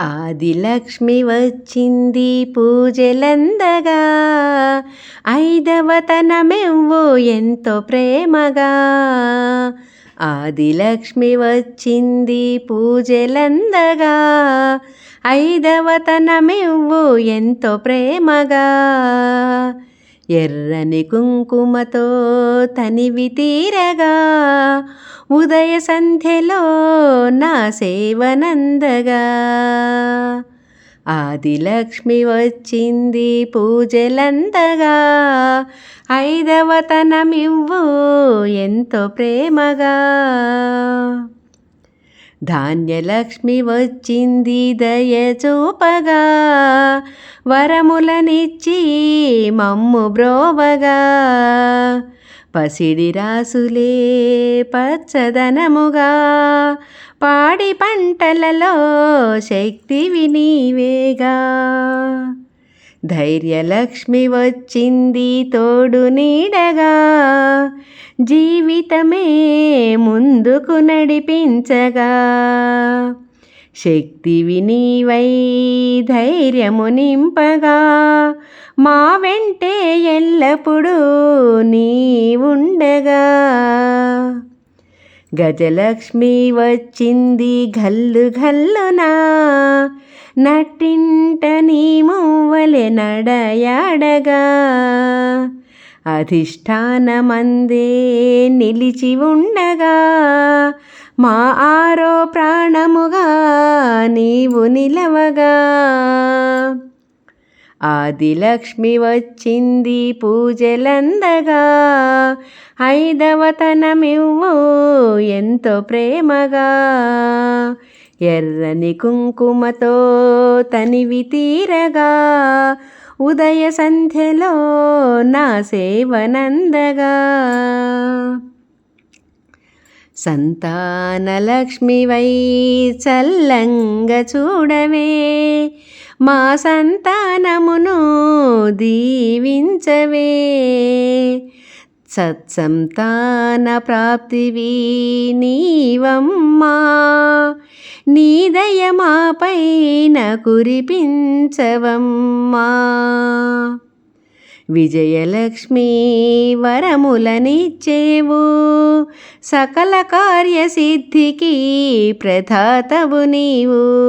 ఆదిలక్ష్మి వచ్చింది పూజలందగా. ఐదవతనమెవ్వు ఎంతో ప్రేమగా. ఆదిలక్ష్మి వచ్చింది పూజలందగా. ఐదవ ఎంతో ప్రేమగా. ఎర్రని కుంకుమతో తనివి తీరగా ఉదయ సంధ్యలో నా సేవనందగా. ఆదిలక్ష్మి వచ్చింది పూజలందగా. ఐదవతనమివ్వు ఎంతో ప్రేమగా. ధాన్యలక్ష్మి వచ్చింది దయ చూపగా వరములనిచ్చి మమ్ము బ్రోవగా. పసిడి రాసులే పచ్చదనముగా పాడి పంటలలో శక్తి వినీవేగా ధైర్యలక్ష్మి వచ్చింది తోడు నీడగా జీవితమే ముందుకు నడిపించగా. శక్తి వినీవై ధైర్యము నింపగా. మా వెంటే ఎల్లప్పుడూ నీ ఉండగా గజలక్ష్మి వచ్చింది గల్లు గల్లునా నట్టింట నీ మువ్వలె నడయాడగా. అధిష్టానమందే నిలిచి ఉండగా మా ఆరో ప్రాణముగా నీవు నిలవగా. ఆదిలక్ష్మి వచ్చింది పూజలందగా. ఐదవతనమివ్వు ఎంతో ప్రేమగా. ఎర్రని కుంకుమతో తనివి తీరగా. ఉదయ సంధ్యలో నా సేవనందగా. సంతానలక్ష్మివై చల్లంగ చూడవే మా సంతానమును దీవించవే. సత్సంతాన ప్రాప్తివి నీవమ్మా. నీదయమాపైన కురిపించవమ్మా. విజయలక్ష్మీ వరములనిచ్చేవు. సకల కార్యసిద్ధికి ప్రధాతవు నీవు.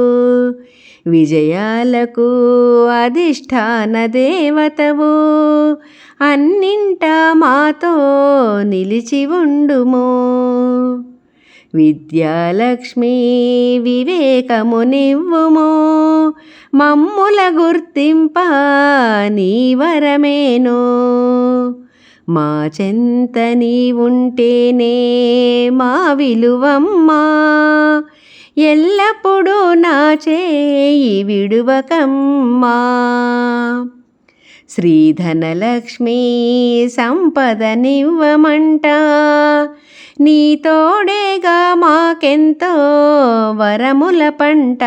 విజయాలకు అధిష్టాన దేవతవు. అన్నింట మాతో నిలిచి ఉండుము. విద్యాలక్ష్మి వివేకము నివ్వుము. మమ్ముల గుర్తింప నీ వరమేను. మా చెంత నీవుంటేనే మా విలువమ్మా. ఎల్లప్పుడూ నా చేయి విడువకమ్మా. శ్రీధనలక్ష్మి సంపదనివ్వమంట నీ తోడేగా మాకెంతో వరముల పంట.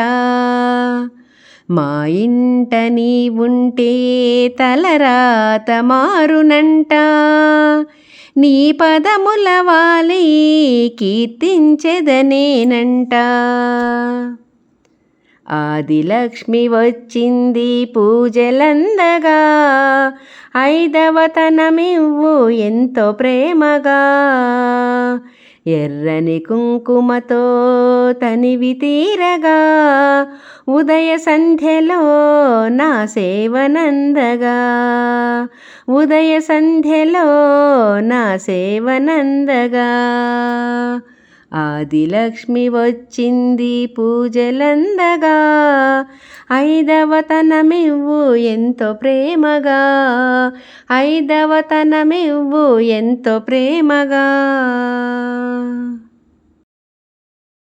మా ఇంట నీ ఉంటే తలరాత మారునంట. నీ పదముల వాలి కీర్తించెదనేనంట. ఆదిలక్ష్మి వచ్చింది పూజలందగా ఐదవతనమివ్వు ఎంతో ప్రేమగా. ఎర్రని కుంకుమతో తనివి తీరగా ఉదయ సంధ్యలో నా సేవనందగా. ఉదయ సంధ్యలో నా సేవనందగా. ఆదిలక్ష్మి వచ్చింది పూజలందగా. ఐదవతనమివ్వు ఎంతో ప్రేమగా. ఐదవతనమివ్వు ఎంతో ప్రేమగా.